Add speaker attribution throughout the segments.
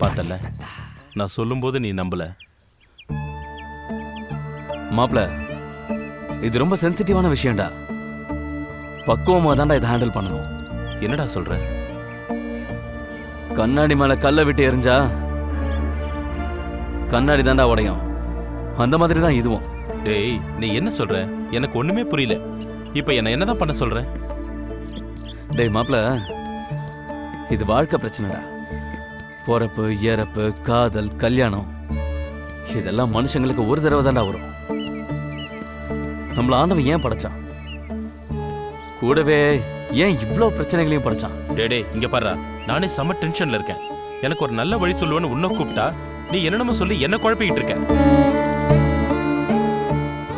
Speaker 1: பார்த்தல. நான் சொல்லும்போது நீ நம்பல.
Speaker 2: மாப்ள இது ரொம்ப சென்சிட்டிவான விஷயம்டா. பக்குவமா தான்டா இதை ஹேண்டில் பண்ணணும்.
Speaker 1: என்னடா சொல்ற?
Speaker 2: கண்ணாடி மேல கல்லை விட்டு எரிஞ்சா கண்ணாடி தான்டா உடையும். அந்த மாதிரி தான் இதுவும்.
Speaker 1: டேய் நீ என்ன சொல்ற? எனக்கு ஒண்ணுமே புரியல. இப்போ என்ன என்னதான் பண்ண சொல்ற?
Speaker 2: டேய் மாப்ள இது வாழ்க்கை பிரச்சனைடா. பிறப்பு இறப்பு காதல் கல்யாணம். இதெல்லாம் மனுஷங்களுக்கு ஒரு தடவை தான்டா வரும். நம்மள ஆண்டவன் ஏன் படைச்சான்? கூடவே ஏன் இவ்ளோ பிரச்சனைகளையும் படைச்சான்?
Speaker 1: டேய் டேய் இங்க பாருடா. நானே செம டென்ஷன்ல இருக்கேன். எனக்கு ஒரு நல்ல வழி சொல்லுவேன்னு உன்னை கூப்பிட்டா நீ என்னென்னமோ சொல்லி என்ன குழப்பிக்கிட்டு இருக்க.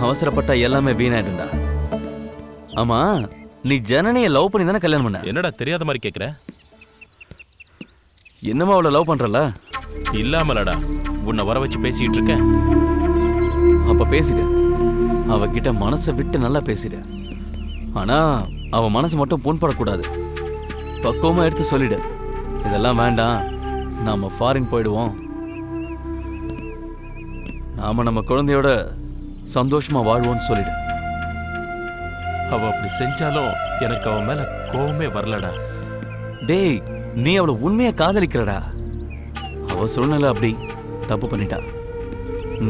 Speaker 2: அவசரப்பட்டா எல்லாமே வீணாயிடும்டா. ஆமா நீ ஜனனியை லவ் பண்ணி தானே கல்யாணம் பண்ண?
Speaker 1: என்னடா தெரியாத மாதிரி கேக்குற?
Speaker 2: என்னமா அவளை லவ் பண்றல
Speaker 1: இல்லாமலடா உன்னை வர வச்சு பேசிக்கிட்டு இருக்கேன்
Speaker 2: அப்ப பேசிடு. அவகிட்ட மனசை விட்டு நல்லா பேசிடு. ஆனா அவ மனசு மட்டும் புண்படக்கூடாது. பக்குவமா எடுத்து சொல்லிடு. இதெல்லாம் வேண்டாம். நாம ஃபாரின் போயிடுவோம். நாம நம்ம குழந்தையோட சந்தோஷமா வாழ்வோம்னு சொல்லிடு.
Speaker 1: அவ அப்படி செஞ்சாலும் எனக்கு அவன் மேல கோவமே வரலடா.
Speaker 2: டேய் நீ அவளை உண்மையா காதலிக்கிறடா? அவ சூழ்நிலை அப்படி தப்பு பண்ணிட்டா.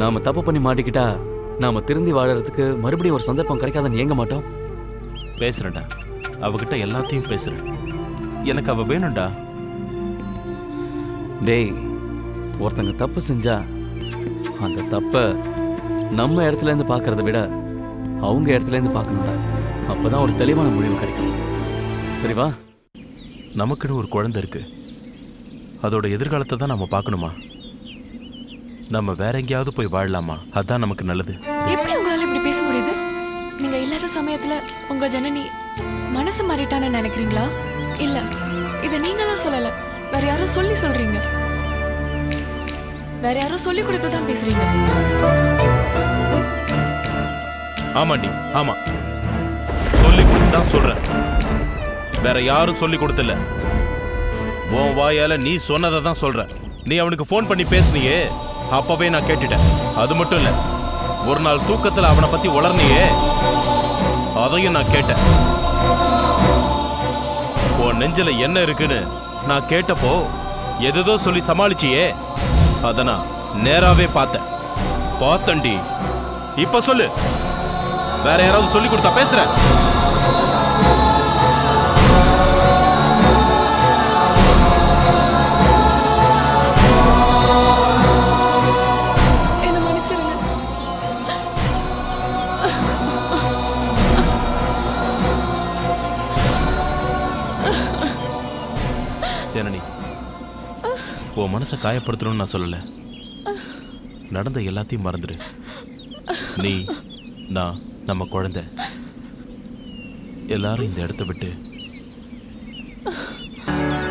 Speaker 2: நாம தப்பு பண்ணி மாட்டிக்கிட்டா நாம திருந்தி வாழறதுக்கு மறுபடியும் ஒரு சந்தர்ப்பம் கிடைக்காதுன்னு ஏங்க மாட்டோம்?
Speaker 1: பேசுறேன்டா. அவகிட்ட எல்லாத்தையும் பேசுறேன். எனக்கு அவ வேணும்டா.
Speaker 2: டேய் ஒருத்தங்க தப்பு செஞ்சா அந்த தப்ப நம்ம இடத்துல இருந்து பார்க்கறத விட அவங்க இடத்துல இருந்து பார்க்கணும்டா. அப்பதான் ஒரு தெளிவான முடிவு கிடைக்கும். சரி வா
Speaker 1: நமக்குன்னு ஒரு குழந்தை இருக்கு. அதோட எதிர்காலத்தை தான் நம்ம பார்க்கணுமா? நம்ம வேற எங்கேயாவது போய் வாழலாமா? அதான் நமக்கு நல்லது.
Speaker 3: எப்படி உங்களால இப்படி பேச முடியுது? நீங்க இல்லாத சமயத்துல உங்க ஜனனி மனசு மாறிட்டான்னு நினைக்கிறீங்களா? இல்ல இத நீங்களா சொல்லல. வேற யாரோ சொல்லி சொல்றீங்க. வேற யாரோ சொல்லி கொடுத்து தான் பேசுறீங்க.
Speaker 1: ஆமாண்டி ஆமா. சொல்லி கொடுத்தா சொல்றேன். வேற யாரும் சொல்லி கொடுத்தல. உன் வாயால நீ சொன்னதை தான் சொல்ற. நீ அவனுக்கு ஃபோன் பண்ணி பேசுனியே. அப்பவே நான் கேட்டுட்டேன். அது மட்டும் இல்ல ஒரு நாள் தூக்கத்துல அவனை பத்தி உளர்னியே. அதையும் நான் கேட்டேன். உன் நெஞ்சில என்ன இருக்குன்னு நான் கேட்டப்போ எதோ சொல்லி சமாளிச்சியே. அதை நான் நேராவே பார்த்தேன். பார்த்தண்டி இப்ப சொல்லு. வேற யாராவது சொல்லி கொடுத்தா பேசுற ஜனனி உன் மனசை காயப்படுத்தணும்னு நான் சொல்லல. நடந்த எல்லாத்தையும் மறந்துடு. நீ நான் நம்ம குழந்தை. எல்லாரும் இந்த இடத்த விட்டு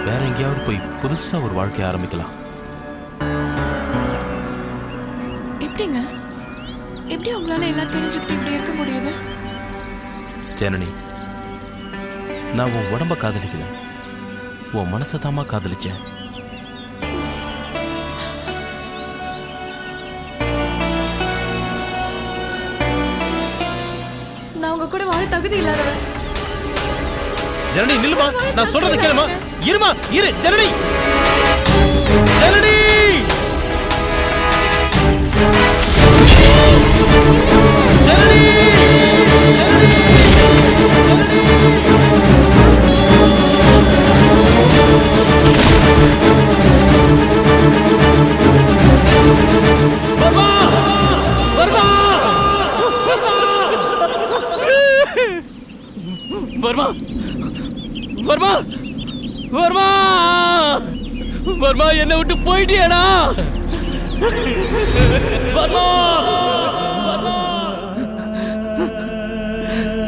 Speaker 1: வேற எங்கேயாவது போய் புதுசா ஒரு வாழ்க்கை ஆரம்பிக்கலாம்.
Speaker 3: எப்படிங்க? எப்படி உங்களால எல்லாம் தெரிஞ்சுக்கிட்டு இப்படி இருக்க முடியுது?
Speaker 1: ஜனனி நான் உன் உடம்ப காதலிக்கல உன் மனசை தாமா காதலிச்சேன்.
Speaker 3: நான் உங்க கூட வாழ தகுதி இல்லாதவன்.
Speaker 1: ஜனனி நில்லுமா. நான் சொல்றத கேளுமா. இருமா இரு ஜனனி ஜனனி. ஜனனி!
Speaker 2: வர்மா? வர்மா? வர்மா? வர்மா என்னை விட்டு போயிட்டியாடா? வர்மா!